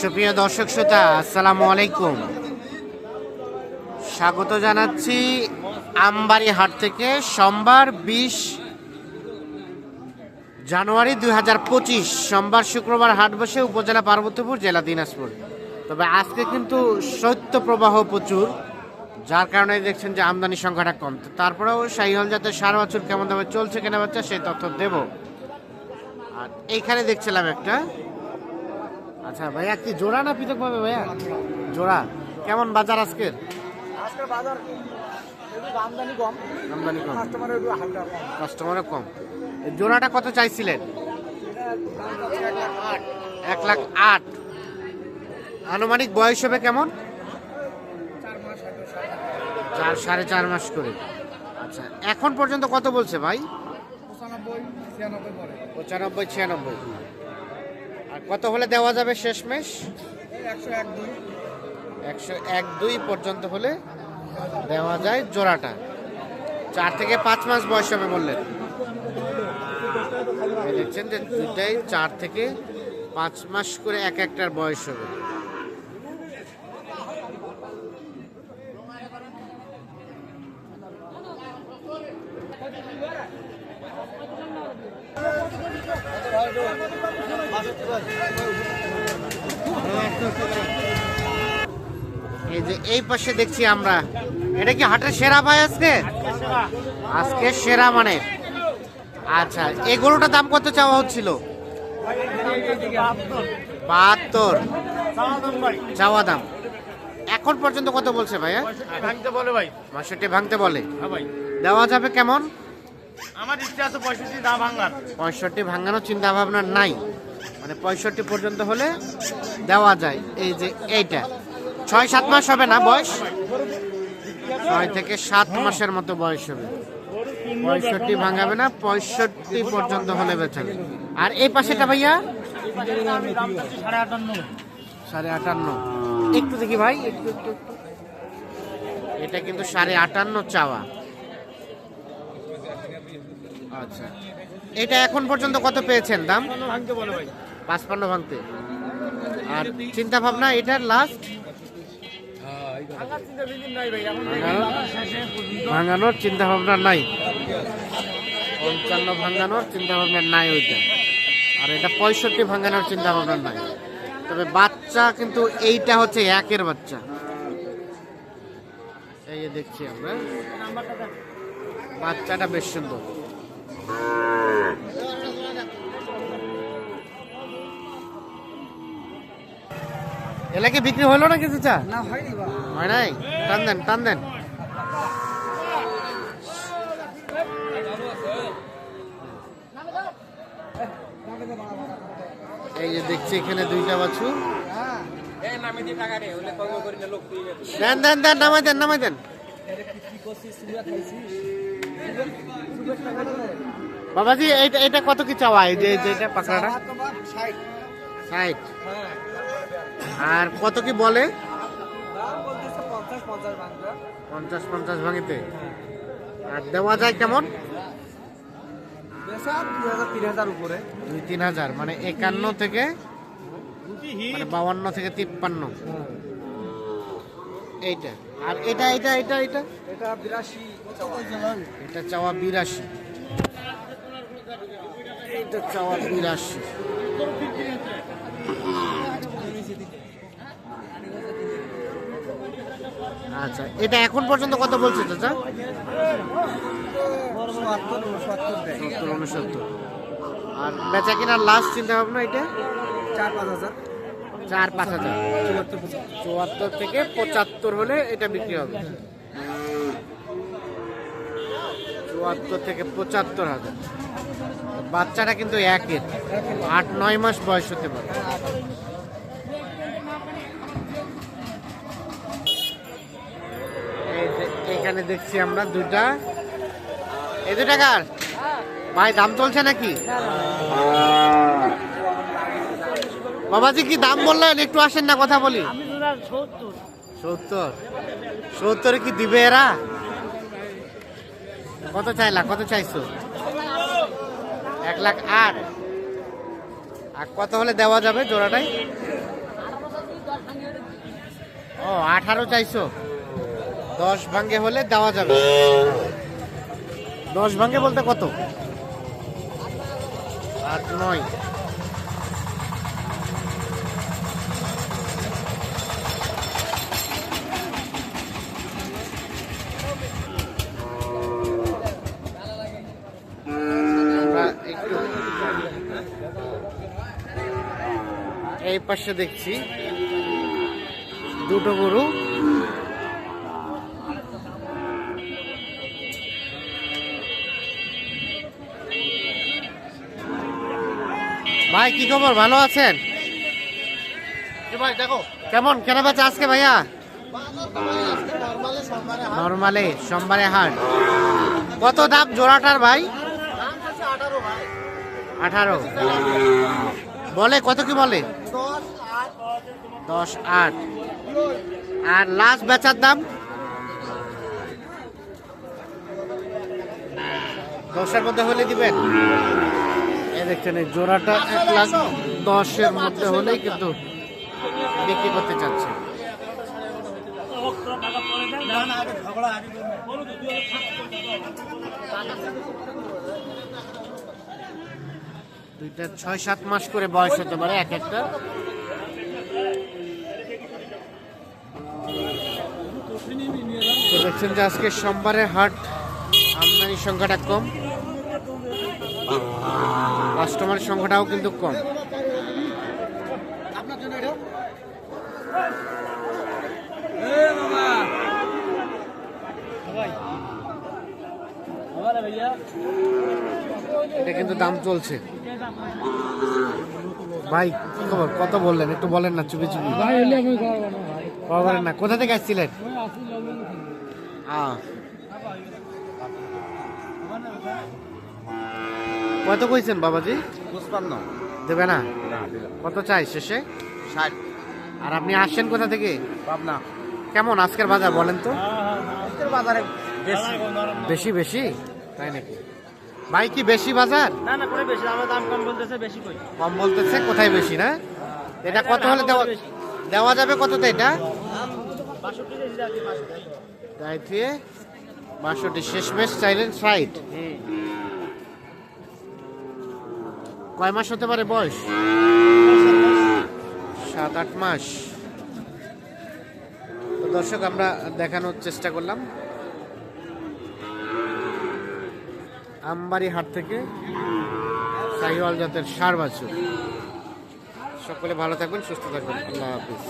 সুপ্রিয় দর্শক শ্রোতা, আসসালামু আলাইকুম। স্বাগত জানাচ্ছি আমবাড়ি হাট থেকে সোমবার বিশ জানুয়ারি দুই হাজার পঁচিশ, সোমবার শুক্রবার হাট বসে উপজেলা পার্বতীপুর, জেলা দিনাজপুর। তবে আজকে কিন্তু শৈত্য প্রবাহ প্রচুর, যার কারণে দেখছেন যে আমদানি সংখ্যাটা কম। তারপরেও সাইহল জাতের সার বছর কেমন দামে চলছে কেনা বাচ্চা সেই তথ্য দেব। আর এইখানে দেখছিলাম একটা আচ্ছা ভাইয়া কি জোড়া না পৃথক পাবে ভাইয়া? জোড়া। কেমন বাজার আজকের? আজকের বাজার আমদানি কম। আমদানি কম। কাস্টমারের একটু হালকা কম। কাস্টমারও কম। এই জোড়াটা কত চাইছিলেন? এক লাখ আট। আনুমানিক বয়স হবে কেমন? চার মাস সাড়ে চার মাস। করে। আচ্ছা এখন পর্যন্ত কত বলছে ভাই? পঁচানব্বই ছিয়ানব্বই পঁচানব্বই ছিয়ানব্বই। কত হলে দেওয়া যাবে শেষমেশ? এই একশো এক দুই। একশো এক দুই পর্যন্ত হলে দেওয়া যায় জোড়াটা। চার থেকে পাঁচ মাস বয়স হবে বললেন। দেখছেন যে দুটাই চার থেকে পাঁচ মাস করে এক একটার বয়স হবে। এই যে এই পাশে দেখছি আমরা। এটা কি হাটের সেরা ভাই আজকে? আজকে সেরা মানে। আচ্ছা এই গরুটার দাম কত চাওয়া হচ্ছিল? বাহাত্তর। চাওয়া দাম। এখন পর্যন্ত কত বলছে ভাইয়া ভাঙতে বলে ভাই। বাষট্টি ভাঙতে বলে। হ্যাঁ ভাই। দেওয়া যাবে কেমন? আমার ইচ্ছা আছে পঁয়ষট্টি দাম ভাঙার। পঁয়ষট্টি ভাঙানোর চিন্তা ভাবনা নাই। মানে পঁয়ষট্টি পর্যন্ত হলে দেওয়া যায়। এই যে এইটা। ছয়, সাত মাস হবে না বয়স? ছয় থেকে সাত মাসের মতো বয়স হবে। পঁয়ষট্টি ভাঙাবে না, পঁয়ষট্টি পর্যন্ত হলে বেচাবে আর এই পাশেটা ভাইয়া? সাড়ে আটান্ন। একটু দেখি ভাই, একটু। এটা কিন্তু সাড়ে আটান্ন চাওয়া। আচ্ছা। এটা এখন পর্যন্ত কত পেয়েছেন দাম? ভাই পাঁচপান্ন ভাঙতে। আর চিন্তা ভাবনা এটার লাস্ট ভাঙানোর চিন্তা ভাবনা নাই। পঞ্চান্ন ভাঙানোর চিন্তা ভাবনা নাই ওইটা। আর এটা পঁয়ষট্টি ভাঙানোর চিন্তা ভাবনা নাই। তবে বাচ্চা কিন্তু এইটা হচ্ছে একের বাচ্চা। এই দেখছি আমরা। বাচ্চাটা বেশ সুন্দর। এলা কি বিক্রি হলো না কিছু চা না হয়নি হয় নাই? টান দেন টান দেন। এই যে দেখছি এখানে দুইটা বাছুর হ্যাঁ দেন দেন দেন নামাই দেন নামাই দেন। বাবাজি এইটা এটা কত কি চাওয়া? এই যে পাকড়াটা। ষাট। ষাট। হ্যাঁ। আর কত কি বলে? পঞ্চাশ পঞ্চাশ ভাঙিতে। আর দেওয়া যায় কেমন? দুই তিন হাজার মানে একান্ন থেকে মানে বাউান্ন থেকে তিপ্পান্ন। এইটা। আর এটা এটা এটা এটা? এটা বিরাশি এটা চাওয়া বিরাশি। এটা চাওয়া বিরাশি। আচ্ছা এটা এখন পর্যন্ত কত বলছে চাচা? সত্তর সত্তর উনসত্তর। আর বেচা কেনার লাস্ট চিন্তা ভাবনা এটা? চার পাঁচ হাজার। চার পাঁচ হাজার। চুয়াত্তর থেকে পঁচাত্তর হলে এটা বিক্রি হবে। চুয়াত্তর থেকে পঁচাত্তর হাজার। বাচ্চাটা কিন্তু একের আট নয় মাস বয়স হতে পারে এই যে এখানে দেখছি আমরা দুটা এই দুটা কার? ভাই দাম চলছে নাকি? বাবাজি কি দাম বললেন? একটু আসেন না কথা বলি। সত্তর? সত্তর কি দিবে এরা? কত চাইলা? কত চাইছো? এক লাখ আট। আর কত হলে দেওয়া যাবে জোড়াটাই? ও আঠারো চাইছো। দশ ভাঙ্গে হলে দেওয়া যাবে। দশ ভাঙ্গে বলতে কত? আট নয়। এই পাশে দেখছি। দুটো গরু। ভাই, কি খবর? ভালো আছেন? কেমন? কেন বেচা আজকে ভাইয়া? নর্মালে, সোমবারে হাট। কত দাম জোড়াটার ভাই? আঠারো। বলে, কত কি বলে? দশ আট। আর লাস্ট বেচার দাম? দশের মধ্যে হলে দিবেন। দেখছেন, এই জোড়াটা এক লাখ দশের মধ্যে হলেই কিন্তু বিক্রি করতে চাচ্ছে। দুইটা ছয় সাত মাস করে বয়স হতে পারে, এক একটা। দেখছেন যে আজকে সোমবারের হাট আমদানির সংখ্যাটা কম। কাস্টমারের সংখ্যাটাও কিন্তু কম। এটা? এটা কিন্তু দাম চলছে। ভাই কি খবর? কত বললেন? একটু বলেন না চুপি চুপি। বলেন না। কোথা থেকে আসছিলেন? আহ। কত কইছেন বাবাজি? পুষ্পান্ন দেবে না? কত চাই শেষে? ষাট। আর আপনি আসছেন কোথা থেকে? পাবনা। কেমন আজকের বাজার বলেন তো? আজকের বাজারে বেশি। বেশি বেশি? তাই নাকি? ভাই কি বেশি বাজার? না না করে বেশি। আমার দাম কম বলতেছে বেশি কই? কম বলতেছে কোথায় বেশি না? এটা কত হলে দেওয়া দেওয়া যাবে কততে এটা? বাষট্টি শেষমেশ চাইলেন সাইড কয় মাস হতে পারে বয়স? সাত আট মাস। দর্শক, আমরা দেখানোর চেষ্টা করলাম। আমবাড়ি হাট থেকে শাহিওয়াল জাতের সার বাছুর। সকলে ভালো থাকবেন, সুস্থ থাকবেন। আল্লাহ হাফিজ।